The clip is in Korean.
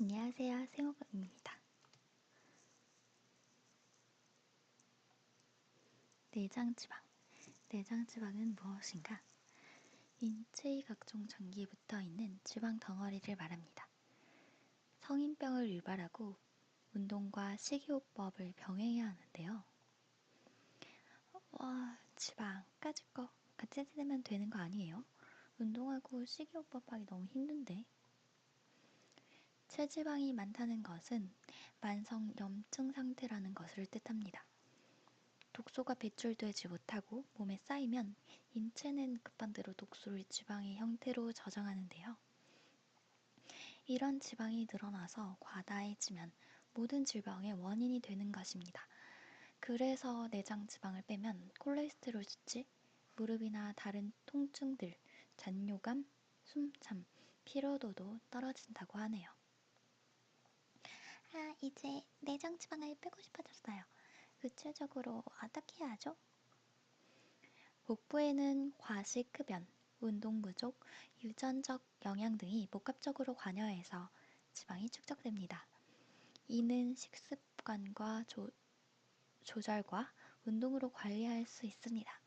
안녕하세요. 생호입니다. 내장지방. 내장지방은 무엇인가? 인체의 각종 장기에 붙어 있는 지방 덩어리를 말합니다. 성인병을 유발하고 운동과 식이요법을 병행해야 하는데요. 와, 지방, 까짓 거 같이 지내면 되는 거 아니에요? 운동하고 식이요법 하기 너무 힘든데. 체지방이 많다는 것은 만성 염증 상태라는 것을 뜻합니다. 독소가 배출되지 못하고 몸에 쌓이면 인체는 급한 대로 독소를 지방의 형태로 저장하는데요. 이런 지방이 늘어나서 과다해지면 모든 질병의 원인이 되는 것입니다. 그래서 내장 지방을 빼면 콜레스테롤 수치, 무릎이나 다른 통증들, 잔뇨감, 숨참, 피로도도 떨어진다고 하네요. 아, 이제 내장 지방을 빼고 싶어졌어요. 구체적으로 어떻게 하죠? 복부에는 과식 흡연, 운동 부족, 유전적 영양 등이 복합적으로 관여해서 지방이 축적됩니다. 이는 식습관과 조, 조절과 운동으로 관리할 수 있습니다.